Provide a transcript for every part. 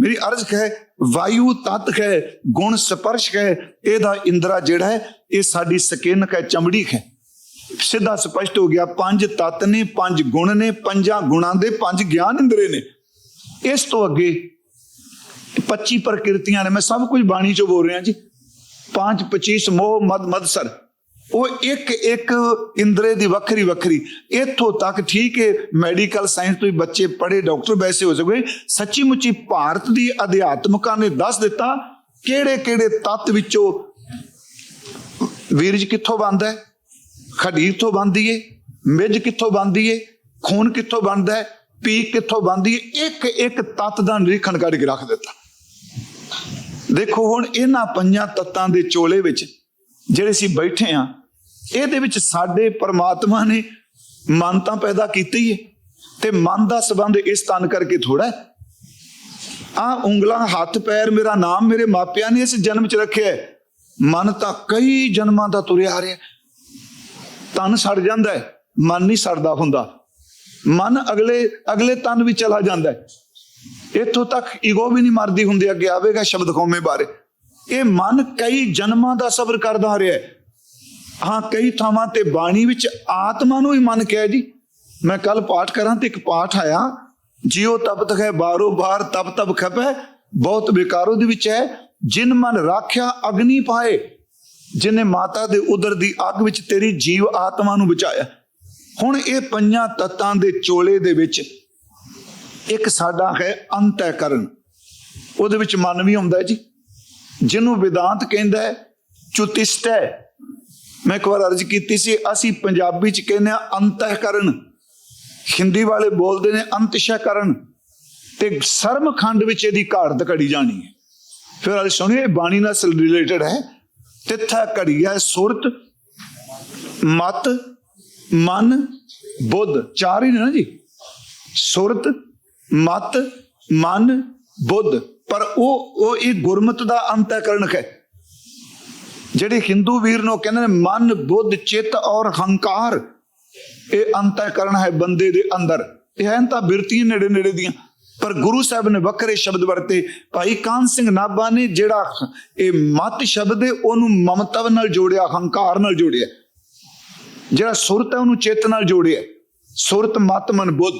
ਮੇਰੀ ਅਰਜ਼ ਹੈ, ਵਾਯੂ ਤਤ ਹੈ, ਗੁਣ ਸਪਰਸ਼ ਹੈ, ਇਹਦਾ ਇੰਦਰਾ ਜਿਹੜਾ ਹੈ, ਇਹ ਸਾਡੀ ਸਕਿਨ ਹੈ ਚਮੜੀ ਹੈ। ਸਿੱਧਾ ਸਪਸ਼ਟ ਹੋ ਗਿਆ, ਪੰਜ ਤਤ ਨੇ, ਪੰਜ ਗੁਣ ਨੇ, ਪੰਜਾਂ ਗੁਣਾਂ ਦੇ ਪੰਜ ਗਿਆਨ ਇੰਦਰੇ ਨੇ। ਇਸ ਤੋਂ ਅੱਗੇ 25 ਪ੍ਰਕਿਰਤੀਆਂ ਨੇ, ਮੈਂ ਸਭ ਕੁਝ ਬਾਣੀ ਚੋਂ ਬੋਲ ਰਿਹਾ ਜੀ। ਪੰਜ 25 ਮੋਹ ਮਦ ਮਦਸਰ ਉਹ ਇੱਕ ਇੱਕ ਇੰਦਰੇ ਦੀ ਵੱਖਰੀ ਵੱਖਰੀ। ਇੱਥੋਂ ਤੱਕ ਠੀਕ ਹੈ ਮੈਡੀਕਲ ਸਾਇੰਸ ਤੋਂ ਹੀ ਬੱਚੇ ਪੜ੍ਹੇ ਡਾਕਟਰ ਵੈਸੇ ਹੋ ਸਕਦੇ। ਸੱਚੀ ਮੁੱਚੀ ਭਾਰਤ ਦੀ ਅਧਿਆਤਮਕਾਂ ਨੇ ਦੱਸ ਦਿੱਤਾ ਕਿਹੜੇ ਕਿਹੜੇ ਤੱਤ ਵਿੱਚੋਂ ਵੀਰਜ ਕਿੱਥੋਂ ਬਣਦਾ ਹੈ? ਖਡੀਰ ਤੋਂ ਬਣਦੀ ਏ ਮਿੱਝ ਕਿੱਥੋਂ ਬਣਦੀ ਏ ਖੂਨ ਕਿੱਥੋਂ ਬਣਦਾ ਹੈ, ਪੀਕ ਕਿੱਥੋਂ ਬਣਦੀ ਏ ਇੱਕ ਇੱਕ ਤੱਤ ਦਾ ਨਿਰੀਖਣ ਕਰਕੇ ਰੱਖ ਦਿੱਤਾ। ਦੇਖੋ ਹੁਣ ਇਹਨਾਂ ਪੰਜਾਂ ਤੱਤਾਂ ਦੇ ਚੋਲੇ ਵਿੱਚ ਜਿਹੜੇ ਅਸੀਂ ਬੈਠੇ ਆ ਇਹਦੇ ਵਿੱਚ ਸਾਡੇ ਪਰਮਾਤਮਾ ਨੇ ਮਨ ਤਾਂ ਪੈਦਾ ਕੀਤੀ ਹੈ ਤੇ ਮਨ ਦਾ ਸਬੰਧ ਇਸ ਤਨ ਕਰਕੇ ਥੋੜਾ ਆ ਉਂਗਲਾਂ, ਹੱਥ, ਪੈਰ ਮੇਰਾ ਨਾਮ ਮੇਰੇ ਮਾਪਿਆਂ ਨੇ ਇਸ ਜਨਮ ਚ ਰੱਖਿਆ ਮਨ ਤਾਂ ਕਈ ਜਨਮਾਂ ਦਾ ਤੁਰਿਆ ਆ ਰਿਹਾ ਤਨ ਸੜ ਜਾਂਦਾ ਹੈ, ਮਨ ਨਹੀਂ ਸੜਦਾ ਹੁੰਦਾ। ਮਨ ਅਗਲੇ ਅਗਲੇ ਤਨ ਵੀ ਚਲਾ ਜਾਂਦਾ ਹੈ। ਇੱਥੋਂ ਤੱਕ ਈਗੋ ਵੀ ਨਹੀਂ ਮਰਦੀ ਹੁੰਦੀ, ਅੱਗੇ ਆਵੇਗਾ ਸ਼ਬਦ ਕੌਮੇ ਬਾਰੇ। ਇਹ ਮਨ ਕਈ ਜਨਮਾਂ ਦਾ ਸਬਰ ਕਰਦਾ ਆ ਰਿਹਾ ਹੈ। ਹਾਂ, ਕਈ ਥਾਵਾਂ ਤੇ ਬਾਣੀ ਵਿੱਚ ਆਤਮਾ ਨੂੰ ਹੀ ਮਨ ਕਿਹਾ ਜੀ। ਮੈਂ ਕੱਲ ਪਾਠ ਕਰਾਂ ਤੇ ਇੱਕ ਪਾਠ ਆਇਆ। ਜਿਉ ਤਪਤ ਹੈ ਬਾਰੋ ਬਾਰ ਤਪ ਤਪ ਖਪੈ, ਬਹੁਤ ਬੇਕਾਰੋ ਦੇ ਵਿੱਚ ਹੈ। ਜਿਨ ਮਨ ਰਾਖਿਆ ਅਗਨੀ ਪਾਏ, ਜਿਨੇ ਮਾਤਾ ਦੇ ਉਦਰ ਦੀ ਅੱਗ ਵਿੱਚ ਤੇਰੀ ਜੀਵ ਆਤਮਾ ਨੂੰ ਬਚਾਇਆ। ਹੁਣ ਇਹ ਪੰਜਾਂ ਤੱਤਾਂ ਦੇ ਚੋਲੇ ਦੇ ਵਿੱਚ ਇੱਕ ਸਾਡਾ ਹੈ ਅੰਤःਕਰਨ। ਉਹਦੇ ਵਿੱਚ ਮਨ ਵੀ ਹੁੰਦਾ ਜੀ। ਜਿਹਨੂੰ ਵਿਦਾਂਤ ਕਹਿੰਦਾ ਹੈ, ਚੁਤਿਸ਼ਟੈ। ਮੈਂ ਇੱਕ ਵਾਰ ਅਰਜ਼ ਕੀਤੀ ਸੀ, ਅਸੀਂ ਪੰਜਾਬੀ ਚ ਕਹਿੰਦੇ ਆ ਅੰਤःਕਰਨ ਹਿੰਦੀ ਵਾਲੇ ਬੋਲਦੇ ਨੇ ਅੰਤਸ਼ਕਰਨ ਤੇ ਸਰਮਖੰਡ ਵਿੱਚ ਇਹਦੀ ਘਾੜਤ ਘੜੀ ਜਾਣੀ ਹੈ। ਫਿਰ ਅੱਜ ਸੁਣੀਏ ਇਹ ਬਾਣੀ ਨਾਲ ਰਿਲੇਟਡ ਹੈ। ਤਿੱਥਾ ਘੜੀ ਹੈ ਸੁਰਤ, ਮਤ, ਮਨ, ਬੁੱਧ। ਚਾਰ ਹੀ ਨੇ ਨਾ ਜੀ। ਸੁਰਤ, ਮਤ, ਮਨ, ਬੁੱਧ। ਪਰ ਉਹ ਉਹ ਇਹ ਗੁਰਮਤ ਦਾ ਅੰਤःਕਰਨ ਹੈ। ਜਿਹੜੇ ਹਿੰਦੂ ਵੀਰ ਨੂੰ ਕਹਿੰਦੇ ਨੇ, ਮਨ, ਬੁੱਧ, ਚਿੱਤ ਔਰ ਹੰਕਾਰ, ਇਹ ਅੰਤःਕਰਨ ਹੈ ਬੰਦੇ ਦੇ ਅੰਦਰ। ਇਹ ਹਨ ਤਾਂ ਬਿਰਤੀਆਂ ਨੇੜੇ ਨੇੜੇ ਦੀਆਂ। ਪਰ ਗੁਰੂ ਸਾਹਿਬ ਨੇ ਵੱਖਰੇ ਸ਼ਬਦ ਵਰਤੇ। ਭਾਈ ਕਾਨ ਸਿੰਘ ਨਾਭਾ ਨੇ ਜਿਹੜਾ ਇਹ ਮਤ ਸ਼ਬਦ ਹੈ, ਉਹਨੂੰ ਮਮਤਵ ਨਾਲ ਜੋੜਿਆ, ਹੰਕਾਰ ਨਾਲ ਜੋੜਿਆ। ਜਿਹੜਾ ਸੁਰਤ ਹੈ, ਉਹਨੂੰ ਚਿੱਤ ਨਾਲ ਜੋੜਿਆ। ਸੁਰਤ, ਮਤ, ਮਨ, ਬੁੱਧ।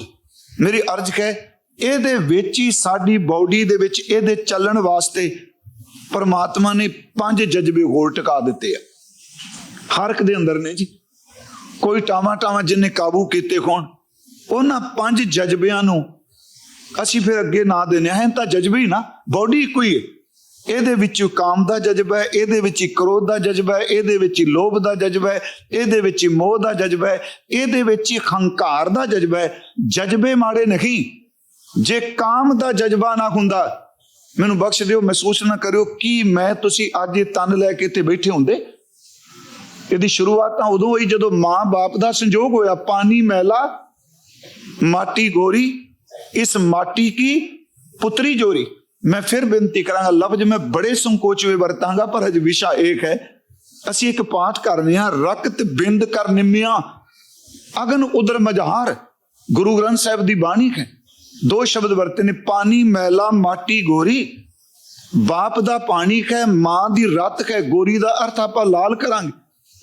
ਮੇਰੀ ਅਰਜ਼ ਹੈ, ਇਹਦੇ ਵਿੱਚ ਹੀ ਸਾਡੀ ਬਾਡੀ ਦੇ ਵਿੱਚ ਇਹਦੇ ਚੱਲਣ ਵਾਸਤੇ ਪਰਮਾਤਮਾ ਨੇ ਪੰਜ ਜਜ਼ਬੇ ਹੋਰ ਟਿਕਾ ਦਿੱਤੇ ਆ। ਹਰ ਇੱਕ ਦੇ ਅੰਦਰ ਨੇ ਜੀ। ਕੋਈ ਟਾਵਾਂ ਟਾਵਾਂ ਜਿੰਨੇ ਕਾਬੂ ਕੀਤੇ ਹੋਣ, ਉਹਨਾਂ ਪੰਜ ਜਜ਼ਬਿਆਂ ਨੂੰ ਅਸੀਂ ਫਿਰ ਅੱਗੇ ਨਾ ਦੇਣੇ ਹੈ ਤਾਂ ਜਜ਼ਬੇ ਹੀ ਨਾ, ਬਾਡੀ ਇੱਕੋ ਹੀ ਹੈ। ਇਹਦੇ ਵਿੱਚ ਕਾਮ ਦਾ ਜਜ਼ਬਾ ਹੈ, ਇਹਦੇ ਵਿੱਚ ਹੀ ਕ੍ਰੋਧ ਦਾ ਜਜ਼ਬਾ ਹੈ, ਇਹਦੇ ਵਿੱਚ ਲੋਭ ਦਾ ਜਜ਼ਬਾ ਹੈ, ਇਹਦੇ ਵਿੱਚ ਮੋਹ ਦਾ ਜਜ਼ਬਾ ਹੈ, ਇਹਦੇ ਵਿੱਚ ਹੀ ਹੰਕਾਰ ਦਾ ਜਜ਼ਬਾ ਹੈ। ਜਜ਼ਬੇ ਮਾੜੇ ਨਹੀਂ। ਜੇ ਕਾਮ ਦਾ ਜਜ਼ਬਾ ਨਾ ਹੁੰਦਾ ਮੈਨੂੰ ਬਖਸ਼ ਦਿਓ, ਮਹਿਸੂਸ ਨਾ ਕਰਿਓ ਕਿ ਮੈਂ ਤੁਸੀਂ ਅੱਜ ਇਹ ਤਨ ਲੈ ਕੇ ਇੱਥੇ ਬੈਠੇ ਹੁੰਦੇ। ਇਹਦੀ ਸ਼ੁਰੂਆਤ ਤਾਂ ਉਦੋਂ ਹੋਈ ਜਦੋਂ ਮਾਂ-ਬਾਪ ਦਾ ਸੰਜੋਗ ਹੋਇਆ। ਪਾਣੀ, ਮੈਲਾ, ਮਾਟੀ, ਗੋਰੀ, ਇਸ ਮਾਟੀ ਕੀ ਪੁੱਤਰੀ ਜੋਰੀ। ਮੈਂ ਫਿਰ ਬੇਨਤੀ ਕਰਾਂਗਾ, ਲਫ਼ਜ਼ ਮੈਂ ਬੜੇ ਸੰਕੋਚ ਵਿੱਚ ਵਰਤਾਂਗਾ, ਪਰ ਅਜ ਵਿਸ਼ਾ ਇੱਕ ਹੈ। ਅਸੀਂ ਇੱਕ ਪਾਠ ਕਰਨੇ ਆ ਰਕਤ ਬਿੰਦ ਕਰ ਨਿਮਿਆ। ਅਗਨ ਉਦਰ ਮਜ਼ਹਾਰ ਗੁਰੂ ਗ੍ਰੰਥ ਸਾਹਿਬ ਦੀ ਬਾਣੀ ਹੈ। ਦੋ ਸ਼ਬਦ ਵਰਤੇ ਨੇ ਪਾਣੀ, ਮੈਲਾ, ਮਾਟੀ, ਗੋਰੀ। ਬਾਪ ਦਾ ਪਾਣੀ ਹੈ ਮਾਂ ਦੀ ਰਤ ਹੈ ਗੋਰੀ ਦਾ ਅਰਥ ਆਪਾਂ ਲਾਲ ਕਰਾਂਗੇ।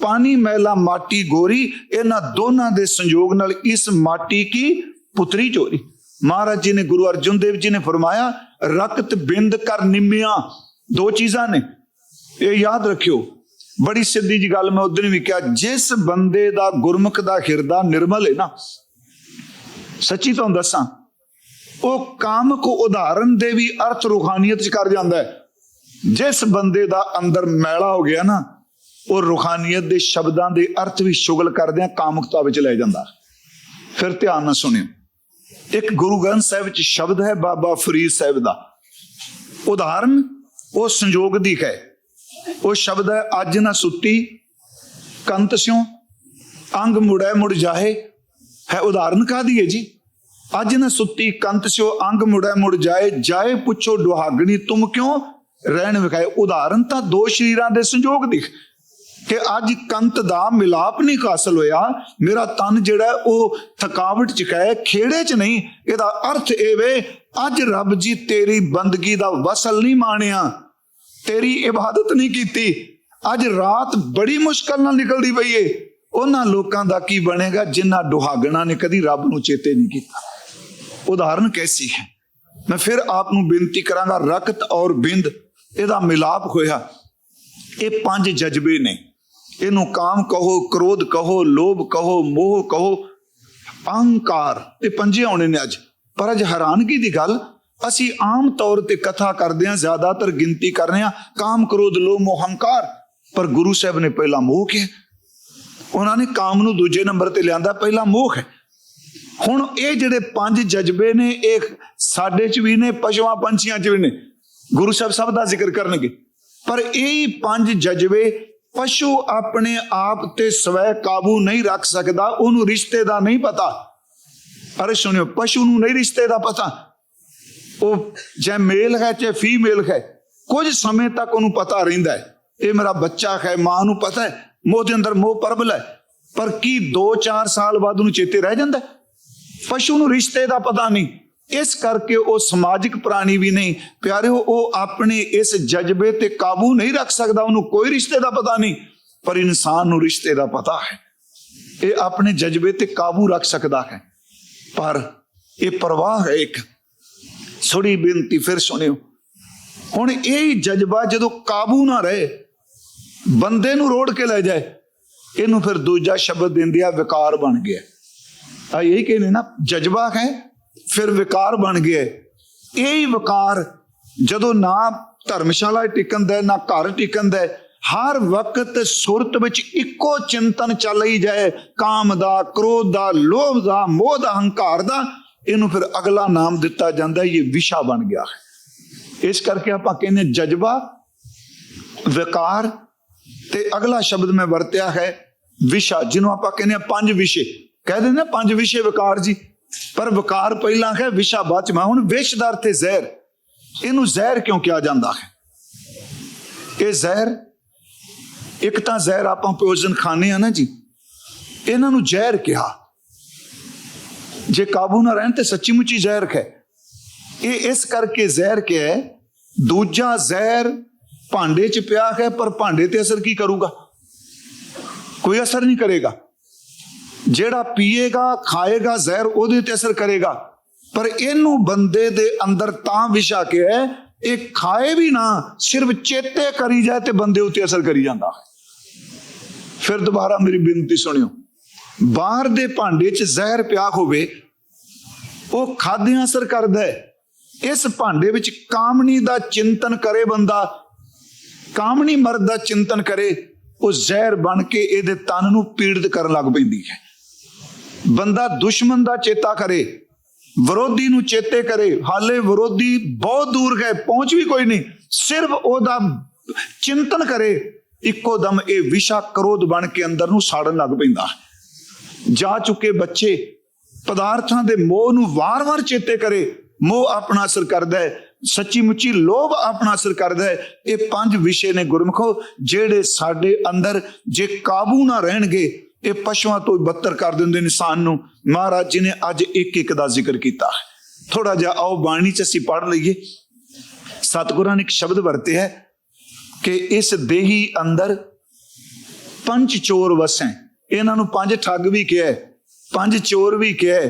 ਪਾਣੀ, ਮੈਲਾ, ਮਾਟੀ, ਗੋਰੀ, ਇਹਨਾਂ ਦੋਨਾਂ ਦੇ ਸੰਯੋਗ ਨਾਲ ਇਸ ਮਾਟੀ ਕੀ? ਪੁੱਤਰੀ ਚੋਰੀ। ਮਹਾਰਾਜ ਜੀ ਨੇ ਗੁਰੂ ਅਰਜਨ ਦੇਵ ਜੀ ਨੇ ਫਰਮਾਇਆ, ਰਕਤ ਬਿੰਦ ਕਰ ਨਿਮਿਆ। ਦੋ ਚੀਜ਼ਾਂ ਨੇ, ਇਹ ਯਾਦ ਰੱਖਿਓ। ਬੜੀ ਸਿੱਧੀ ਜੀ ਗੱਲ ਮੈਂ ਉਦੋਂ ਵੀ ਕਿਹਾ, ਜਿਸ ਬੰਦੇ ਦਾ ਗੁਰਮੁਖ ਦਾ ਹਿਰਦਾ ਨਿਰਮਲ ਹੈ ਨਾ, ਸੱਚੀ ਤੁਹਾਨੂੰ ਦੱਸਾਂ ਉਹ ਕਾਮਕ ਉਦਾਹਰਨ ਦੇ ਵੀ ਅਰਥ ਰੂਹਾਨੀਅਤ ਚ ਕਰ ਜਾਂਦਾ ਹੈ। ਜਿਸ ਬੰਦੇ ਦਾ ਅੰਦਰ ਮੈਲਾ ਹੋ ਗਿਆ ਨਾ, ਉਹ ਰੂਹਾਨੀਅਤ ਦੇ ਸ਼ਬਦਾਂ ਦੇ ਅਰਥ ਵੀ ਸ਼ੁਗਲ ਕਰਦਿਆਂ ਕਾਮਕਤਾ ਵਿੱਚ ਲੈ ਜਾਂਦਾ। ਫਿਰ ਧਿਆਨ ਨਾਲ ਸੁਣਿਓ। ਇੱਕ ਗੁਰੂ ਗ੍ਰੰਥ ਸਾਹਿਬ ਵਿੱਚ ਸ਼ਬਦ ਹੈ ਬਾਬਾ ਫਰੀਦ ਸਾਹਿਬ ਦਾ। ਉਦਾਹਰਨ, ਉਹ ਸੰਯੋਗ ਦੀ ਹੈ। ਉਹ ਸ਼ਬਦ ਹੈ, ਅੱਜ ਨਾ ਸੁੱਤੀ, ਕੰਤ ਸਿਉ, ਅੰਗ ਮੁੜੈ ਮੁੜ ਜਾਹੇ। ਹੈ ਉਦਾਹਰਨ ਕਾਦੀ ਹੈ ਜੀ? ਅੱਜ ਨਾ ਸੁੱਤੀ ਕੰਤ ਸਿਓ ਅੰਗ ਮੁੜੈ ਮੁੜ ਜਾਏ ਜਾਏ ਪੁੱਛੋ ਦੁਹਾਗਣੀ ਤੁਮ ਕਿਉਂ? ਰਹਿਣ ਵਿਖਾਏ ਉਦਾਹਰਨ ਤਾਂ ਦੋ ਸ਼ਰੀਰਾਂ ਦੇ ਸੰਜੋਗ ਦਿਖ। ਕਿ ਅੱਜ ਕੰਤ ਦਾ ਮਿਲਾਪ ਨਹੀਂ ਕਾਸਲ ਹੋਇਆ, ਮੇਰਾ ਤਨ ਜਿਹੜਾ ਉਹ ਥਕਾਵਟ ਚ ਹੈ ਖੇੜੇ ਚ ਨਹੀਂ, ਇਹਦਾ ਅਰਥ ਇਹ ਵੇ, ਅੱਜ ਰੱਬ ਜੀ ਤੇਰੀ ਬੰਦਗੀ ਦਾ ਵਸਲ ਨਹੀਂ ਮਾਣਿਆ, ਤੇਰੀ ਇਬਾਦਤ ਨਹੀਂ ਕੀਤੀ, ਅੱਜ ਰਾਤ ਬੜੀ ਮੁਸ਼ਕਲ ਨਾਲ ਨਿਕਲਦੀ ਪਈ ਏ। ਉਹਨਾਂ ਲੋਕਾਂ ਦਾ ਕੀ ਬਣੇਗਾ ਜਿਨ੍ਹਾਂ ਦੁਹਾਗਣਾ ਨੇ ਕਦੀ ਰੱਬ ਨੂੰ ਚੇਤੇ ਨਹੀਂ ਕੀਤਾ। ਉਦਾਹਰਨ ਕੈਸੀ ਹੈ? ਮੈਂ ਫਿਰ ਆਪ ਨੂੰ ਬੇਨਤੀ ਕਰਾਂਗਾ, ਰਕਤ ਔਰ ਬਿੰਦ, ਇਹਦਾ ਮਿਲਾਪ ਹੋਇਆ। ਇਹ ਪੰਜ ਜਜ਼ਬੇ ਨੇ। ਇਹਨੂੰ ਕਾਮ ਕਹੋ, ਕ੍ਰੋਧ ਕਹੋ, ਲੋਭ ਕਹੋ, ਮੋਹ ਕਹੋ, ਅਹੰਕਾਰ, ਇਹ ਪੰਜੇ ਆਉਣੇ ਨੇ ਅੱਜ। ਪਰ ਅੱਜ ਹੈਰਾਨਗੀ ਦੀ ਗੱਲ, ਅਸੀਂ ਆਮ ਤੌਰ ਤੇ ਕਥਾ ਕਰਦੇ ਹਾਂ, ਜ਼ਿਆਦਾਤਰ ਗਿਣਤੀ ਕਰ ਰਹੇ ਹਾਂ, ਕਾਮ, ਕ੍ਰੋਧ, ਲੋਭ, ਮੋਹ ਹੰਕਾਰ ਪਰ ਗੁਰੂ ਸਾਹਿਬ ਨੇ ਪਹਿਲਾ ਮੋਹ ਕਿਹਾ। ਉਹਨਾਂ ਨੇ ਕਾਮ ਨੂੰ ਦੂਜੇ ਨੰਬਰ ਤੇ ਲਿਆਂਦਾ, ਪਹਿਲਾ ਮੋਹ ਹੈ। ਹੁਣ ਇਹ ਜਿਹੜੇ ਪੰਜ ਜਜ਼ਬੇ ਨੇ, ਇਹ ਸਾਡੇ ਚ ਵੀ ਨੇ, ਪਸ਼ੂਆਂ ਪੰਛੀਆਂ ਚ ਵੀ ਨੇ, ਗੁਰੂ ਸਾਹਿਬ ਸਭ ਦਾ ਜ਼ਿਕਰ ਕਰਨਗੇ। ਪਰ ਇਹ ਹੀ ਪੰਜ ਜਜ਼ਬੇ ਪਸ਼ੂ ਆਪਣੇ ਆਪ ਤੇ ਸਵੈ ਕਾਬੂ ਨਹੀਂ ਰੱਖ ਸਕਦਾ, ਉਹਨੂੰ ਰਿਸ਼ਤੇ ਦਾ ਨਹੀਂ ਪਤਾ। ਅਰੇ ਸੁਣਿਓ, ਪਸ਼ੂ ਨੂੰ ਨਹੀਂ ਰਿਸ਼ਤੇ ਦਾ ਪਤਾ। ਉਹ ਜੇ ਮੇਲ ਹੈ, ਚਾਹੇ ਫੀਮੇਲ ਹੈ, ਕੁਝ ਸਮੇਂ ਤੱਕ ਉਹਨੂੰ ਪਤਾ ਰਹਿੰਦਾ ਹੈ। ਇਹ ਮੇਰਾ ਬੱਚਾ ਹੈ, ਮਾਂ ਨੂੰ ਪਤਾ ਹੈ, ਮੋਹ ਦੇ ਅੰਦਰ ਮੋਹ ਪਰਬਲ ਹੈ। ਪਰ ਕੀ 2-4 ਸਾਲ ਬਾਅਦ ਉਹਨੂੰ ਚੇਤੇ ਰਹਿ ਜਾਂਦਾ ਹੈ? ਪਸ਼ੂ ਨੂੰ ਰਿਸ਼ਤੇ ਦਾ ਪਤਾ ਨਹੀਂ। ਇਸ ਕਰਕੇ ਉਹ ਸਮਾਜਿਕ ਪ੍ਰਾਣੀ ਵੀ ਨਹੀਂ। ਪਿਆਰਿਓ, ਉਹ ਆਪਣੇ ਇਸ ਜਜ਼ਬੇ ਤੇ ਕਾਬੂ ਨਹੀਂ ਰੱਖ ਸਕਦਾ। ਉਹਨੂੰ ਕੋਈ ਰਿਸ਼ਤੇ ਦਾ ਪਤਾ ਨਹੀਂ, ਪਰ ਇਨਸਾਨ ਨੂੰ ਰਿਸ਼ਤੇ ਦਾ ਪਤਾ ਹੈ। ਇਹ ਆਪਣੇ ਜਜ਼ਬੇ ਤੇ ਕਾਬੂ ਰੱਖ ਸਕਦਾ ਹੈ। ਪਰ ਇਹ ਪ੍ਰਵਾਹ ਹੈ ਇੱਕ। ਥੋੜੀ ਬੇਨਤੀ ਫਿਰ ਸੁਣਿਓ। ਹੁਣ ਇਹ ਜਜ਼ਬਾ ਜਦੋਂ ਕਾਬੂ ਨਾ ਰਹੇ, ਬੰਦੇ ਨੂੰ ਰੋੜ ਕੇ ਲੈ ਜਾਏ, ਇਹਨੂੰ ਫਿਰ ਦੂਜਾ ਸ਼ਬਦ ਦਿੰਦੇ ਆ ਵਿਕਾਰ ਬਣ ਗਿਆ। ਆ ਇਹ ਕਹਿੰਦੇ ਨਾ, ਜਜ਼ਬਾ ਹੈ, ਫਿਰ ਵਿਕਾਰ ਬਣ ਗਿਆ ਇਹ ਹੀ ਵਿਕਾਰ ਜਦੋਂ ਨਾ ਧਰਮਸ਼ਾਲਾ ਟਿਕਣ ਦਾ ਨਾ ਘਰ ਟਿਕਣ ਦਾ ਹਰ ਵਕਤ ਸੁਰਤ ਵਿੱਚ ਇੱਕੋ ਚਿੰਤਨ ਚੱਲ ਹੀ ਜਾਏ, ਕਾਮ ਦਾ, ਕ੍ਰੋਧ ਦਾ, ਲੋਭ ਦਾ, ਮੋਹ ਦਾ, ਹੰਕਾਰ ਦਾ, ਇਹਨੂੰ ਫਿਰ ਅਗਲਾ ਨਾਮ ਦਿੱਤਾ ਜਾਂਦਾ ਇਹ ਵਿਸ਼ਾ ਬਣ ਗਿਆ ਹੈ। ਇਸ ਕਰਕੇ ਆਪਾਂ ਕਹਿੰਦੇ ਜਜ਼ਬਾ, ਵਿਕਾਰ ਤੇ ਅਗਲਾ ਸ਼ਬਦ ਮੈਂ ਵਰਤਿਆ ਹੈ, ਵਿਸ਼ਾ, ਜਿਹਨੂੰ ਆਪਾਂ ਕਹਿੰਦੇ ਆ ਪੰਜ ਵਿਸ਼ੇ। ਕਹਿ ਦਿੰਦੇ ਨਾ ਪੰਜ ਵਿਸ਼ੇ ਵਿਕਾਰ ਜੀ। ਪਰ ਵਿਕਾਰ ਪਹਿਲਾਂ ਹੈ ਵਿਸ਼ਾ ਬਾਅਦ ਚ। ਮੈਂ ਹੁਣ ਵਿਸ਼ ਦਾ ਅਰਥ ਹੈ ਜ਼ਹਿਰ। ਇਹਨੂੰ ਜ਼ਹਿਰ ਕਿਉਂ ਕਿਹਾ ਜਾਂਦਾ ਹੈ? ਇਹ ਜ਼ਹਿਰ, ਇੱਕ ਤਾਂ ਜ਼ਹਿਰ ਆਪਾਂ ਭੋਜਨ ਖਾਣੇ ਆ ਨਾ ਜੀ। ਇਹਨਾਂ ਨੂੰ ਜ਼ਹਿਰ ਕਿਹਾ। ਜੇ ਕਾਬੂ ਨਾ ਰਹਿਣ ਤੇ ਸੱਚੀ ਮੁੱਚੀ ਜ਼ਹਿਰ ਹੈ ਇਹ ਇਸ ਕਰਕੇ ਜ਼ਹਿਰ ਕਿਹਾ ਦੂਜਾ ਜ਼ਹਿਰ ਭਾਂਡੇ 'ਚ ਪਿਆ ਹੈ, ਪਰ ਭਾਂਡੇ ਤੇ ਅਸਰ ਕੀ ਕਰੂਗਾ? ਕੋਈ ਅਸਰ ਨਹੀਂ ਕਰੇਗਾ। ਜਿਹੜਾ ਪੀਏਗਾ, ਖਾਏਗਾ, ਜ਼ਹਿਰ ਉਹਦੇ ਤੇ ਅਸਰ ਕਰੇਗਾ। ਪਰ ਇਹਨੂੰ ਬੰਦੇ ਦੇ ਅੰਦਰ ਤਾਂ ਵਿਸ਼ਾ ਕੇ ਹੈ, ਇਹ ਖਾਏ ਵੀ ਨਾ, ਸਿਰਫ ਚੇਤੇ ਕਰੀ ਜਾਏ ਤੇ ਬੰਦੇ ਉੱਤੇ ਅਸਰ ਕਰੀ ਜਾਂਦਾ ਫਿਰ ਦੁਬਾਰਾ ਮੇਰੀ ਬੇਨਤੀ ਸੁਣਿਓ, ਬਾਹਰ ਦੇ ਭਾਂਡੇ 'ਚ ਜ਼ਹਿਰ ਪਿਆ ਹੋਵੇ, ਉਹ ਖਾਦਿਆਂ ਅਸਰ ਕਰਦਾ ਹੈ। ਇਸ ਭਾਂਡੇ ਵਿੱਚ ਕਾਮਣੀ ਦਾ ਚਿੰਤਨ ਕਰੇ ਬੰਦਾ, ਕਾਮਣੀ ਮਰਦ ਦਾ ਚਿੰਤਨ ਕਰੇ, ਉਹ ਜ਼ਹਿਰ ਬਣ ਕੇ ਇਹਦੇ ਤਨ ਨੂੰ ਪੀੜਤ ਕਰਨ ਲੱਗ ਪੈਂਦੀ ਹੈ। ਬੰਦਾ ਦੁਸ਼ਮਣ ਦਾ ਚੇਤਾ ਕਰੇ, ਵਿਰੋਧੀ ਨੂੰ ਚੇਤੇ ਕਰੇ, ਹਾਲੇ ਵਿਰੋਧੀ ਬਹੁਤ ਦੂਰ ਗਏ, ਪਹੁੰਚ ਵੀ ਕੋਈ ਨਹੀਂ, ਸਿਰਫ ਉਹਦਾ ਚਿੰਤਨ ਕਰੇ, ਇੱਕੋ ਦਮ ਇਹ ਵਿਸ਼ਾ ਕਰੋਧ ਬਣ ਕੇ ਅੰਦਰ ਨੂੰ ਸਾੜਨ ਲੱਗ ਪੈਂਦਾ। ਜਾ ਚੁੱਕੇ ਬੱਚੇ, ਪਦਾਰਥਾਂ ਦੇ ਮੋਹ ਨੂੰ ਵਾਰ-ਵਾਰ ਚੇਤੇ ਕਰੇ, ਮੋਹ ਆਪਣਾ ਅਸਰ ਕਰਦਾ ਹੈ ਸੱਚੀ ਮੁੱਚੀ ਲੋਭ ਆਪਣਾ ਅਸਰ ਕਰਦਾ ਹੈ, ਇਹ ਪੰਜ ਵਿਸ਼ੇ ਨੇ ਗੁਰਮਖੋ, ਜਿਹੜੇ ਸਾਡੇ ਅੰਦਰ ਜੇ ਕਾਬੂ ਨਾ ਰਹਿਣਗੇ ਇਹ ਪਸ਼ੂਆਂ ਤੋਂ ਬੱਤਰ ਕਰ ਦਿੰਦੇ ਇਨਸਾਨ ਨੂੰ ਮਹਾਰਾਜ ਜੀ ਨੇ ਅੱਜ ਇੱਕ ਇੱਕ ਦਾ ਜ਼ਿਕਰ ਕੀਤਾ। ਥੋੜਾ ਜਿਹਾ ਆਓ ਬਾਣੀ ਚ ਅਸੀਂ ਪੜ੍ਹ ਲਈਏ। ਸਤਿਗੁਰਾਂ ਨੇ ਇੱਕ ਸ਼ਬਦ ਵਰਤੇ ਹੈ ਕਿ ਇਸ ਦੇਹੀ ਅੰਦਰ ਪੰਜ ਚੋਰ ਵਸੈ। ਇਹਨਾਂ ਨੂੰ ਪੰਜ ਠੱਗ ਵੀ ਕਿਹਾ ਪੰਜ ਚੋਰ ਵੀ ਕਿਹਾ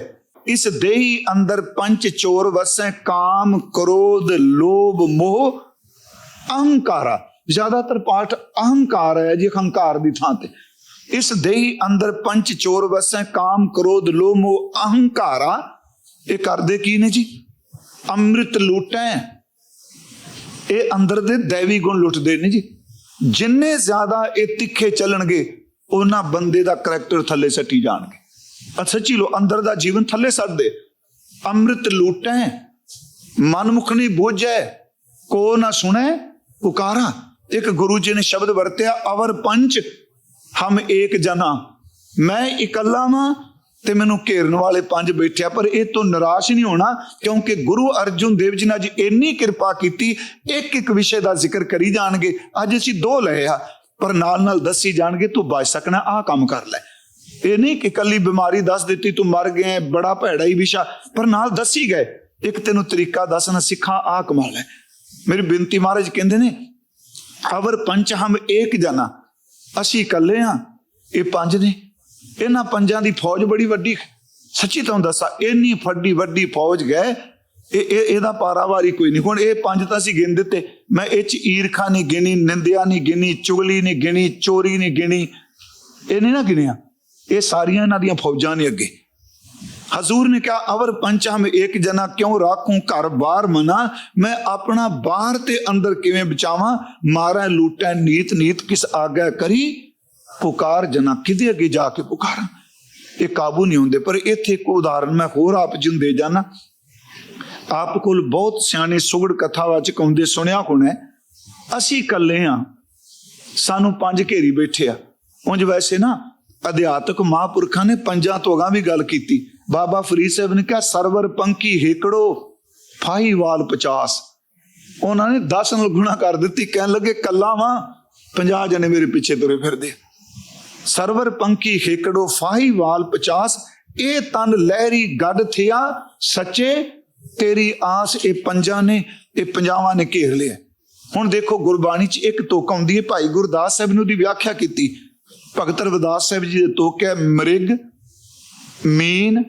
ਇਸ ਦੇਹੀ ਅੰਦਰ ਪੰਜ ਚੋਰ ਵਸੈ, ਕਾਮ, ਕ੍ਰੋਧ, ਲੋਭ, ਮੋਹ, ਅਹੰਕਾਰਾ। ਜ਼ਿਆਦਾਤਰ ਪਾਠ ਅਹੰਕਾਰ ਹੈ ਜੀ, ਅਹੰਕਾਰ ਦੀ ਥਾਂ ਤੇ। ਇਸ ਦੇਹੀ ਅੰਦਰ ਪੰਜ ਚੋਰ ਵਸੈ, ਕਾਮ, ਕ੍ਰੋਧ, ਲੋਭ, ਮੋਹ, ਅਹੰਕਾਰਾ। ਇਹ ਕਰਦੇ ਕੀ ਨੇ ਜੀ? ਅੰਮ੍ਰਿਤ ਲੂਟੈ। ਇਹ ਅੰਦਰ ਦੇ ਦੇਵੀ ਗੁਣ ਲੁੱਟਦੇ ਨੇ ਜੀ। ਜਿੰਨੇ ਜ਼ਿਆਦਾ ਇਹ ਤਿੱਖੇ ਚੱਲਣਗੇ, ਉਹਨਾਂ ਬੰਦੇ ਦਾ ਕਰੈਕਟਰ ਥੱਲੇ ਸੱਟੀ ਜਾਣਗੇ। ਆ ਸੱਚੀ ਲੋ ਅੰਦਰ ਦਾ ਜੀਵਨ ਥੱਲੇ ਸੱਟਦੇ ਅੰਮ੍ਰਿਤ ਲੂਟੈ। ਮਨਮੁਖ ਨਹੀਂ ਬੋਝੈ। ਕੋ ਨਾ ਸੁਣੈ ਪੁਕਾਰਾ। ਇੱਕ ਗੁਰੂ ਜੀ ਨੇ ਸ਼ਬਦ ਵਰਤਿਆ, ਅਵਰ ਪੰਚ ਹਮ ਏਕ ਜਨਾ। ਮੈਂ ਇਕੱਲਾ ਵਾਂ ਤੇ ਮੈਨੂੰ ਘੇਰਨ ਵਾਲੇ ਪੰਜ ਬੈਠਿਆ ਪਰ ਇਹ ਤੋਂ ਨਿਰਾਸ਼ ਨਹੀਂ ਹੋਣਾ, ਕਿਉਂਕਿ ਗੁਰੂ ਅਰਜੁਨ ਦੇਵ ਜੀ ਨੇ ਅੱਜ ਇੰਨੀ ਕਿਰਪਾ ਕੀਤੀ, ਇੱਕ ਇੱਕ ਵਿਸ਼ੇ ਦਾ ਜ਼ਿਕਰ ਕਰੀ ਜਾਣਗੇ। ਅੱਜ ਅਸੀਂ ਦੋ ਲਏ ਆ, ਪਰ ਨਾਲ ਨਾਲ ਦੱਸੀ ਜਾਣਗੇ, ਤੂੰ ਬਚ ਸਕਣਾ, ਆਹ ਕੰਮ ਕਰ ਲੈ। ਇਹ ਨਹੀਂ ਕਿ ਕੱਲੀ ਬਿਮਾਰੀ ਦੱਸ ਦਿੱਤੀ, ਤੂੰ ਮਰ ਗਿਆ ਬੜਾ ਭੈੜਾ ਹੀ ਵਿਸ਼ਾ, ਪਰ ਨਾਲ ਦੱਸੀ ਗਏ। ਇੱਕ ਤੈਨੂੰ ਤਰੀਕਾ ਦੱਸਣਾ ਸਿੱਖਾਂ, ਆਹ ਕਮਾਲ ਹੈ। ਮੇਰੀ ਬੇਨਤੀ ਮਹਾਰਾਜ ਕਹਿੰਦੇ ਨੇ, ਅਵਰ ਪੰਚ ਹਮ ਏਕ ਜਨਾ। ਅਸੀਂ ਇਕੱਲੇ ਆ, ਇਹ ਪੰਜ ਨੇ। ਇਹਨਾਂ ਪੰਜਾਂ ਦੀ ਫੌਜ ਬੜੀ ਵੱਡੀ ਸੱਚੀ ਤੁਹਾਨੂੰ ਦੱਸਾਂ, ਇੰਨੀ ਫੱਡੀ ਵੱਡੀ ਫੌਜ ਗਏ ਇਹ ਇਹਦਾ ਪਾਰਾਵਾਰੀ ਕੋਈ ਨਹੀਂ। ਹੁਣ ਇਹ ਪੰਜ ਤਾਂ ਅਸੀਂ ਗਿਣ ਦਿੱਤੇ। ਮੈਂ ਇਹ ਚ ਈਰਖਾ ਨਹੀਂ ਗਿਣੀ, ਨਿੰਦਿਆ ਨਹੀਂ ਗਿਣੀ, ਚੁਗਲੀ ਨਹੀਂ ਗਿਣੀ, ਚੋਰੀ ਨਹੀਂ ਗਿਣੀ। ਇਹ ਨਹੀਂ ਨਾ ਗਿਣਿਆ। ਇਹ ਸਾਰੀਆਂ ਇਹਨਾਂ ਦੀਆਂ ਫੌਜਾਂ ਨੇ ਅੱਗੇ। ਹਜ਼ੂਰ ਨੇ ਕਿਹਾ, ਅਵਰ ਪੰਚ ਹਮ ਇੱਕ ਜਨਾ ਕਿਉਂ ਰਾਖੂੰ ਘਰ ਬਾਹਰ ਮਨਾ? ਮੈਂ ਆਪਣਾ ਬਾਹਰ ਤੇ ਅੰਦਰ ਕਿਵੇਂ ਬਚਾਵਾਂ? ਮਾਰਾਂ, ਲੂਟਾਂ, ਨੀਤ ਨੀਤ ਕਿਸ ਆਗਿਆ ਕਰੀ? ਪੁਕਾਰ ਜਨਾ ਕਿਤੇ ਅੱਗੇ ਜਾ ਕੇ ਪੁਕਾਰਾਂ? ਇਹ ਕਾਬੂ ਨਹੀਂ ਹੁੰਦੇ, ਪਰ ਇੱਥੇ ਇੱਕ ਉਦਾਹਰਨ ਮੈਂ ਹੋਰ ਆਪ ਜੀ ਨੂੰ ਦੇ ਜਾਣਾ ਆਪ ਕੋਲ ਬਹੁਤ ਸਿਆਣੇ ਸੁਗੜ ਕਥਾਵਾਚਕ ਹੁੰਦੇ ਸੁਣਿਆ ਹੋਣਾ ਅਸੀਂ ਇਕੱਲੇ ਆ ਸਾਨੂੰ ਪੰਜ ਘੇਰੀ ਬੈਠੇ ਆ। ਉਂਝ ਵੈਸੇ ਨਾ ਅਧਿਆਤਕ ਮਹਾਂਪੁਰਖਾਂ ਨੇ ਪੰਜਾਂ ਤੋਂ ਅਗਾਂ ਵੀ ਗੱਲ ਕੀਤੀ। ਬਾਬਾ ਫਰੀਦ ਸਾਹਿਬ ਨੇ ਕਿਹਾ, ਸਰਵਰ ਪੰਕੀ ਹੇਕੜੋ ਫਾਹੀਵਾਲ 50 ਉਹਨਾਂ ਨੇ 10 ਨਾਲ ਗੁਣਾ ਕਰ ਦਿੱਤੀ, ਕਹਿਣ ਲੱਗੇ, ਕੱਲਾ ਵਾਂ 50 ਜਣੇ ਮੇਰੇ ਪਿੱਛੇ ਤੁਰੇ ਫਿਰਦੇ ਸਰਵਰ ਪੰਕੀ ਹੇਕੜੋ ਫਾਹੀਵਾਲ 50 ਇਹ ਤਨ ਲਹਿਰੀ ਗੱਡ ਥਿਆ, ਸੱਚੇ, ਤੇਰੀ ਆਸ ਇਹ ਪੰਜਾਂ ਨੇ, ਇਹ ਪੰਜਾਵਾਂ ਨੇ ਘੇਰ ਲਿਆ। ਹੁਣ ਦੇਖੋ, ਗੁਰਬਾਣੀ 'ਚ ਇੱਕ ਤੁਕ ਆਉਂਦੀ ਹੈ, ਭਾਈ ਗੁਰਦਾਸ ਸਾਹਿਬ ਨੇ ਉਹਦੀ ਵਿਆਖਿਆ ਕੀਤੀ। ਭਗਤ ਰਵਿਦਾਸ ਸਾਹਿਬ ਜੀ ਦੇ ਤੋਕ ਹੈ ਮ੍ਰਿਗ ਮੀਨ,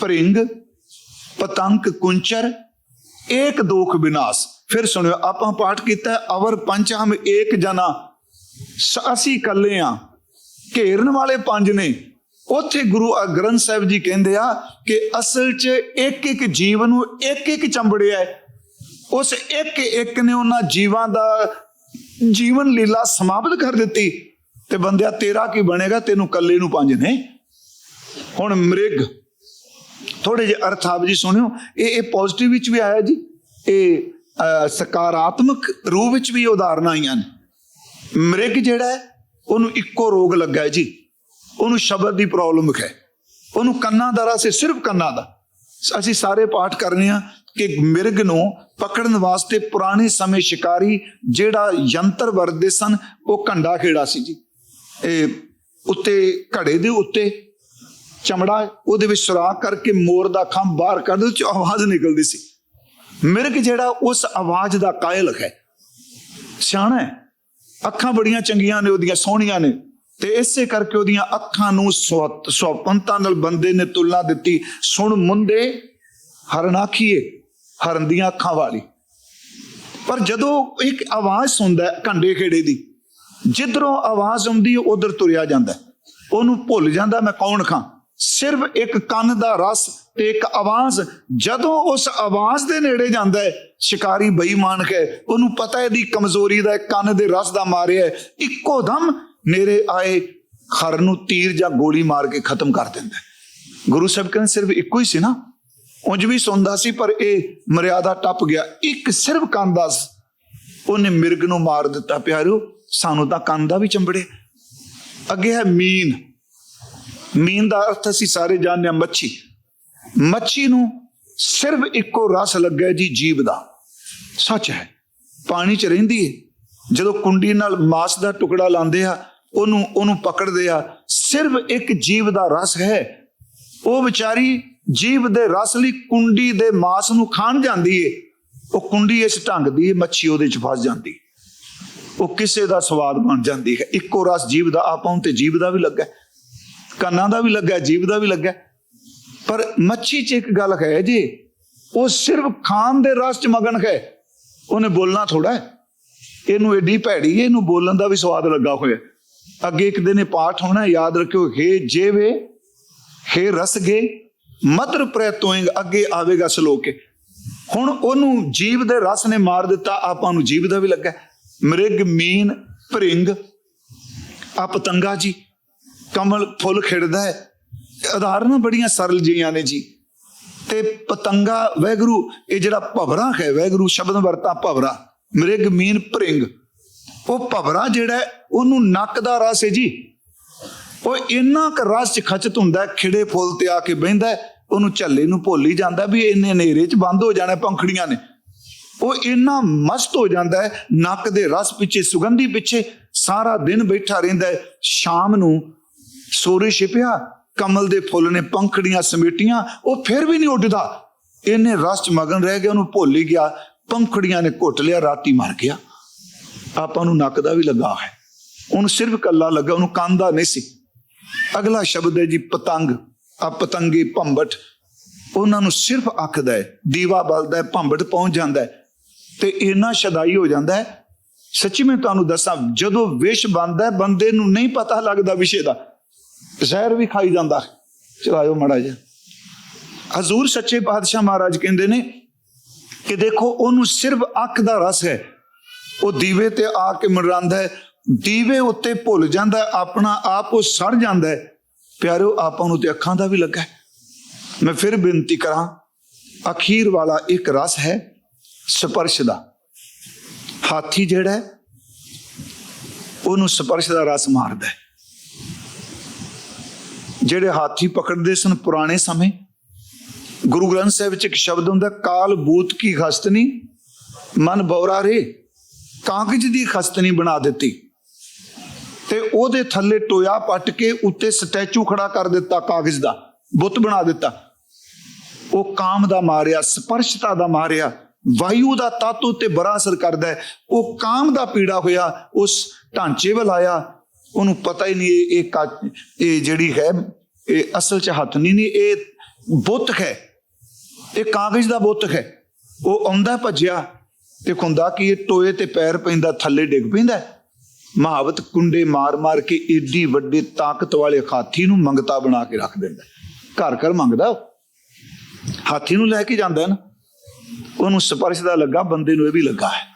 ਭਰਿੰਗ ਪਤੰਕ ਕੁੰਚਰ, ਏਕ ਦੋਖ ਵਿਨਾਸ਼ ਫਿਰ ਸੁਣਿਓ, ਆਪਾਂ ਪਾਠ ਕੀਤਾ, ਅਵਰ ਪੰਚ ਹਮ ਏਕ ਜਨਾ। ਅਸੀਂ ਇਕੱਲੇ ਆ, ਘੇਰਨ ਵਾਲੇ ਪੰਜ ਨੇ। ਉੱਥੇ ਗੁਰੂ ਗ੍ਰੰਥ ਸਾਹਿਬ ਜੀ ਕਹਿੰਦੇ ਆ ਕਿ ਅਸਲ 'ਚ ਇੱਕ ਇੱਕ ਜੀਵ ਨੂੰ ਇੱਕ ਇੱਕ ਚੰਬੜਿਆ ਉਸ ਇੱਕ ਇੱਕ ਨੇ ਉਹਨਾਂ ਜੀਵਾਂ ਦਾ ਜੀਵਨ ਲੀਲਾ ਸਮਾਪਤ ਕਰ ਦਿੱਤੀ। ਤੇ ਬੰਦਿਆ, ਤੇਰਾ ਕੀ ਬਣੇਗਾ? ਤੈਨੂੰ ਕੱਲੇ ਨੂੰ ਪੰਜ ਨੇ। ਹੁਣ ਮ੍ਰਿਗ ਥੋੜੇ ਜਿਹੇ ਅਰਥ ਆਪ ਜੀ ਸੁਣਿਓ। ਇਹ ਇਹ ਪੋਜ਼ਿਟਿਵ ਵਿੱਚ ਵੀ ਆਇਆ ਜੀ। ਇਹ ਸਕਾਰਾਤਮਕ ਰੂਪ ਵਿੱਚ ਵੀ ਉਦਾਹਰਨਾਂ ਆਈਆਂ ਨੇ। ਮ੍ਰਿਗ ਜਿਹੜਾ ਹੈ, ਉਹਨੂੰ ਇੱਕੋ ਰੋਗ ਲੱਗਾ ਹੈ ਜੀ। ਉਹਨੂੰ ਸ਼ਬਦ ਦੀ ਪ੍ਰੋਬਲਮ ਹੈ। ਉਹਨੂੰ ਕੰਨਾਂ ਦਾ ਰਸ ਸਿਰਫ ਕੰਨਾਂ ਦਾ। ਅਸੀਂ ਸਾਰੇ ਪਾਠ ਕਰਨੇ ਆ ਕਿ ਮਿਰਗ ਨੂੰ ਪਕੜਨ ਵਾਸਤੇ ਪੁਰਾਣੇ ਸਮੇਂ ਸ਼ਿਕਾਰੀ ਜਿਹੜਾ ਯੰਤਰ ਵਰਤਦੇ ਸਨ, ਉਹ ਕੰਡਾ ਖੇੜਾ ਸੀ ਜੀ। ਇਹ ਉੱਤੇ, ਘੜੇ ਦੇ ਉੱਤੇ ਚਮੜਾ ਉਹਦੇ ਵਿੱਚ ਸੁਰਾਖ ਕਰਕੇ ਮੋਰ ਦਾ ਖੰਭ ਬਾਹਰ ਕੱਢ ਉਹ ਚ ਆਵਾਜ਼ ਨਿਕਲਦੀ ਸੀ। ਮਿਰਗ ਜਿਹੜਾ ਉਸ ਆਵਾਜ਼ ਦਾ ਕਾਇਲ ਹੈ, ਸਿਆਣਾ ਹੈ। ਅੱਖਾਂ ਬੜੀਆਂ ਚੰਗੀਆਂ ਨੇ, ਉਹਦੀਆਂ ਸੋਹਣੀਆਂ ਨੇ। ਤੇ ਇਸੇ ਕਰਕੇ ਉਹਦੀਆਂ ਅੱਖਾਂ ਨੂੰ ਸਵ- ਸਵਪਨਤਾ ਨਾਲ ਬੰਦੇ ਨੇ ਤੁਲਨਾ ਦਿੱਤੀ। ਸੁਣ ਮੁੰਡੇ, ਹਰਨ ਆਖੀਏ, ਹਰਨ ਦੀਆਂ ਅੱਖਾਂ ਵਾਲੀ। ਪਰ ਜਦੋਂ ਇੱਕ ਆਵਾਜ਼ ਸੁਣਦਾ ਹੈ ਘੰਡੇ ਖੇੜੇ ਦੀ, ਜਿੱਧਰੋਂ ਆਵਾਜ਼ ਆਉਂਦੀ ਹੈ, ਉਧਰ ਤੁਰਿਆ ਜਾਂਦਾ ਉਹਨੂੰ ਭੁੱਲ ਜਾਂਦਾ, ਮੈਂ ਕੌਣ ਖਾਂ? ਸਿਰਫ ਇੱਕ ਕੰਨ ਦਾ ਰਸ ਤੇ ਇੱਕ ਆਵਾਜ਼। ਜਦੋਂ ਉਸ ਆਵਾਜ਼ ਦੇ ਨੇੜੇ ਜਾਂਦਾ ਹੈ, ਸ਼ਿਕਾਰੀ ਬੇਈਮਾਨ ਹੈ ਉਹਨੂੰ ਪਤਾ ਹੈ ਇਹਦੀ ਕਮਜ਼ੋਰੀ ਦਾ ਕੰਨ ਦੇ ਰਸ ਦਾ ਮਾਰਿਆ ਇੱਕੋ ਦਮ ਨੇੜੇ ਆਏ, ਖਰ ਨੂੰ ਤੀਰ ਜਾਂ ਗੋਲੀ ਮਾਰ ਕੇ ਖਤਮ ਕਰ ਦਿੰਦਾ ਗੁਰੂ ਸਾਹਿਬ ਕਹਿੰਦੇ ਸਿਰਫ ਇੱਕੋ ਹੀ ਸੀ ਨਾ? ਉਂਝ ਵੀ ਸੁਣਦਾ ਸੀ, ਪਰ ਇਹ ਮਰਿਆਦਾ ਟੱਪ ਗਿਆ। ਇੱਕ ਸਿਰਫ ਕੰਨ ਦਾ ਉਹਨੇ ਮਿਰਗ ਨੂੰ ਮਾਰ ਦਿੱਤਾ। ਪਿਆਰਿਓ, ਸਾਨੂੰ ਤਾਂ ਕੰਨ ਦਾ ਵੀ ਚੰਬੜੇ ਅੱਗੇ ਹੈ ਮੀਨ। ਮੀਨ ਦਾ ਅਰਥ ਅਸੀਂ ਸਾਰੇ ਜਾਣਦੇ ਹਾਂ ਮੱਛੀ। ਮੱਛੀ ਨੂੰ ਸਿਰਫ ਇੱਕੋ ਰਸ ਲੱਗਾ ਜੀ ਜੀਵ ਦਾ। ਸੱਚ ਹੈ, ਪਾਣੀ 'ਚ ਰਹਿੰਦੀ ਹੈ ਜਦੋਂ ਕੁੰਡੀ ਨਾਲ ਮਾਸ ਦਾ ਟੁਕੜਾ ਲਾਉਂਦੇ ਆ, ਉਹਨੂੰ ਉਹਨੂੰ ਪਕੜਦੇ ਆ, ਸਿਰਫ ਇੱਕ ਜੀਵ ਦਾ ਰਸ ਹੈ। ਉਹ ਵਿਚਾਰੀ ਜੀਵ ਦੇ ਰਸ ਲਈ ਕੁੰਡੀ ਦੇ ਮਾਸ ਨੂੰ ਖਾਣ ਜਾਂਦੀ ਏ। ਉਹ ਕੁੰਡੀ ਇਸ ਢੰਗ ਦੀ ਮੱਛੀ ਉਹਦੇ 'ਚ ਫਸ ਜਾਂਦੀ। ਉਹ ਕਿਸੇ ਦਾ ਸਵਾਦ ਬਣ ਜਾਂਦੀ ਹੈ। ਇੱਕੋ ਰਸ ਜੀਵ ਦਾ, ਆਪਾਂ ਨੂੰ ਤੇ ਜੀਵ ਦਾ ਵੀ ਲੱਗਾ ਕੰਨਾਂ ਦਾ ਵੀ ਲੱਗਾ ਹੈ, ਜੀਵ ਦਾ ਵੀ ਲੱਗਾ ਪਰ ਮੱਛੀ 'ਚ ਇੱਕ ਗੱਲ ਹੈ ਜੀ ਉਹ ਸਿਰਫ ਖਾਣ ਦੇ ਰਸ 'ਚ ਮਗਨ ਹੈ। ਉਹਨੇ ਬੋਲਣਾ ਥੋੜਾ ਹੈ। ਇਹਨੂੰ ਏਡੀ ਭੈੜੀ ਹੈ ਇਹਨੂੰ ਬੋਲਣ ਦਾ ਵੀ ਸਵਾਦ ਲੱਗਾ ਹੋਇਆ। ਅੱਗੇ ਇੱਕ ਦਿਨ ਇਹ ਪਾਠ ਹੋਣਾ ਯਾਦ ਰੱਖਿਓ ਹੇ ਜੇਵੇ ਹੇ ਰਸਗੇ ਮਦਰ ਪ੍ਰੈਤੋਇੰਗ ਅੱਗੇ ਆਵੇਗਾ ਸ਼ਲੋਕ ਹੁਣ ਉਹਨੂੰ ਜੀਵ ਦੇ ਰਸ ਨੇ ਮਾਰ ਦਿੱਤਾ ਆਪਾਂ ਨੂੰ ਜੀਵ ਦਾ ਵੀ ਲੱਗਾ ਮ੍ਰਿਗ ਮੀਨ ਭਰਿੰਗ ਆ ਪਤੰਗਾ ਜੀ। ਕਮਲ ਫੁੱਲ ਖਿੜਦਾ ਹੈ। ਉਦਾਹਰਨਾਂ ਬੜੀਆਂ ਸਰਲ ਜੀਆਂ ਨੇ ਜੀ। ਤੇ ਪਤੰਗਾ, ਵੈਗਰੂ, ਇਹ ਜਿਹੜਾ ਭਵਰਾ ਹੈ, ਵੈਗਰੂ ਸ਼ਬਦ ਵਰਤਾ ਭਵਰਾ, ਮ੍ਰਿਗ ਮੀਨ ਭਰਿੰਗ। ਉਹ ਭਵਰਾ ਜਿਹੜਾ ਉਹਨੂੰ ਨੱਕ ਦਾ ਰਸ ਹੈ ਜੀ। ਉਹ ਇੰਨਾ ਕੁ ਰਸ ਚ ਖਚਤ ਹੁੰਦਾ ਖਿੜੇ ਫੁੱਲ ਤੇ ਆ ਕੇ ਬਹਿੰਦਾ ਉਹਨੂੰ ਝੱਲੇ ਨੂੰ ਭੁੱਲ ਹੀ ਜਾਂਦਾ ਵੀ ਇੰਨੇ ਹਨੇਰੇ ਚ ਬੰਦ ਹੋ ਜਾਣਾ ਪੰਖੜੀਆਂ ਨੇ। ਉਹ ਇੰਨਾ ਮਸਤ ਹੋ ਜਾਂਦਾ ਹੈ, ਨੱਕ ਦੇ ਰਸ ਪਿੱਛੇ, ਸੁਗੰਧੀ ਪਿੱਛੇ ਸਾਰਾ ਦਿਨ ਬੈਠਾ ਰਹਿੰਦਾ ਹੈ, ਸ਼ਾਮ ਨੂੰ ਸੋਰੇ ਛਿਪਿਆ, ਕਮਲ ਦੇ ਫੁੱਲ ਨੇ ਪੰਖੜੀਆਂ ਸਮੇਟੀਆਂ, ਉਹ ਫਿਰ ਵੀ ਨਹੀਂ ਉੱਡਦਾ। ਇਹਨੇ ਰਸ ਚ ਮਗਨ ਰਹਿ ਗਿਆ, ਉਹਨੂੰ ਭੁੱਲ ਹੀ ਗਿਆ। ਪੰਖੜੀਆਂ ਨੇ ਘੁੱਟ ਲਿਆ, ਰਾਤੀ ਮਰ ਗਿਆ। ਆਪਾਂ ਨੂੰ ਨੱਕ ਦਾ ਵੀ ਲੱਗਾ ਹੈ। ਉਹਨੂੰ ਸਿਰਫ ਕੱਲਾ ਲੱਗਾ, ਉਹਨੂੰ ਕੰਨ ਨਹੀਂ ਸੀ। ਅਗਲਾ ਸ਼ਬਦ ਹੈ ਜੀ ਪਤੰਗ। ਆ ਪਤੰਗੀ ਭੰਬਟ। ਉਹਨਾਂ ਨੂੰ ਸਿਰਫ ਅੱਖ ਹੈ, ਦੀਵਾ ਬਲਦਾ ਹੈ, ਭੰਬਟ ਪਹੁੰਚ ਜਾਂਦਾ ਹੈ। ਤੇ ਇੰਨਾ ਸ਼ਦਾਈ ਹੋ ਜਾਂਦਾ ਹੈ। ਸੱਚੀ ਮੈਂ ਤੁਹਾਨੂੰ ਦੱਸਾਂ, ਜਦੋਂ ਵਿਸ਼ ਬੰਦਾ ਹੈ, ਬੰਦੇ ਨੂੰ ਨਹੀਂ ਪਤਾ ਲੱਗਦਾ ਵਿਸ਼ੇ ਦਾ। ਜ਼ਹਿਰ ਵੀ ਖਾਈ ਜਾਂਦਾ ਹੈ। ਚਲਾਇਓ ਮੜਾ ਜਿਹਾ। ਹਜ਼ੂਰ ਸੱਚੇ ਪਾਤਸ਼ਾਹ ਮਹਾਰਾਜ ਕਹਿੰਦੇ ਨੇ ਕਿ ਦੇਖੋ, ਉਹਨੂੰ ਸਿਰਫ ਅੱਖ ਦਾ ਰਸ ਹੈ। ਉਹ ਦੀਵੇ ਤੇ ਆ ਕੇ ਮਰਾਂਦਾ ਹੈ। ਦੀਵੇ ਉੱਤੇ ਭੁੱਲ ਜਾਂਦਾ ਆਪਣਾ ਆਪ ਉਹ ਸੜ ਜਾਂਦਾ ਹੈ। ਪਿਆਰਿਓ, ਆਪਾਂ ਨੂੰ ਤੇ ਅੱਖਾਂ ਦਾ ਵੀ ਲੱਗਾ ਮੈਂ ਫਿਰ ਬੇਨਤੀ ਕਰਾਂ, ਅਖੀਰ ਵਾਲਾ ਇੱਕ ਰਸ ਹੈ ਸਪਰਸ਼ ਦਾ। ਹਾਥੀ ਜਿਹੜਾ ਉਹਨੂੰ ਸਪਰਸ਼ ਦਾ ਰਸ ਮਾਰਦਾ ਹੈ। ਜਿਹੜੇ ਹਾਥੀ ਪਕੜਦੇ ਸਨ ਪੁਰਾਣੇ ਸਮੇਂ, ਗੁਰੂ ਗ੍ਰੰਥ ਸਾਹਿਬ ਵਿੱਚ ਇੱਕ ਸ਼ਬਦ ਹੁੰਦਾ, ਕਾਲ ਬੂਤ ਕੀ ਖਸਤਨੀ ਮਨ ਬੌਰਾ ਰੇ, ਕਾਗਜ਼ ਦੀ ਖਸਤਨੀ ਬਣਾ ਦਿੱਤੀ। ਤੇ ਉਹਦੇ ਥੱਲੇ ਟੋਇਆ ਪੱਟ ਕੇ ਉੱਤੇ ਸਟੈਚੂ ਖੜਾ ਕਰ ਦਿੱਤਾ ਕਾਗਜ਼ ਦਾ, ਬੁੱਤ ਬਣਾ ਦਿੱਤਾ। ਉਹ ਕਾਮ ਦਾ ਮਾਰਿਆ, ਸਪਰਸ਼ਤਾ ਦਾ ਮਾਰਿਆ, ਵਾਯੂ ਦਾ ਤੱਤ ਉੱਤੇ ਬੜਾ ਅਸਰ ਕਰਦਾ ਹੈ। ਉਹ ਕਾਮ ਦਾ ਪੀੜਾ ਹੋਇਆ, ਉਸ ਢਾਂਚੇ ਵੱਲ ਆਇਆ। ਉਹਨੂੰ ਪਤਾ ਹੀ ਨਹੀਂ ਇਹ- ਇਹ ਕਾ- ਇਹ ਜਿਹੜੀ ਹੈ ਇਹ ਅਸਲ 'ਚ ਹੱਥ ਨਹੀਂ ਨਹੀਂ, ਇਹ ਬੁੱਤ ਹੈ। ਇਹ ਕਾਗਜ਼ ਦਾ ਬੁੱਤ ਹੈ। ਉਹ ਆਉਂਦਾ ਭੱਜਿਆ ਤੇ ਹੁੰਦਾ ਕਿ ਇਹ ਟੋਏ ਤੇ ਪੈਰ ਪੈਂਦਾ, ਥੱਲੇ ਡਿੱਗ ਪੈਂਦਾ ਹੈ। ਮਹਾਵਤ ਕੁੰਡੇ ਮਾਰ-ਮਾਰ ਕੇ ਏਡੀ ਵੱਡੇ ਤਾਕਤ ਵਾਲੇ ਹਾਥੀ ਨੂੰ ਮੰਗਤਾ ਬਣਾ ਕੇ ਰੱਖ ਦਿੰਦਾ ਘਰ ਘਰ ਮੰਗਦਾ ਉਹ। ਹਾਥੀ ਨੂੰ ਲੈ ਕੇ ਜਾਂਦਾ ਨਾ। ਉਹਨੂੰ ਸਪਰਸ਼ ਦਾ ਲੱਗਾ, ਬੰਦੇ ਨੂੰ ਇਹ ਵੀ ਲੱਗਾ ਹੈ।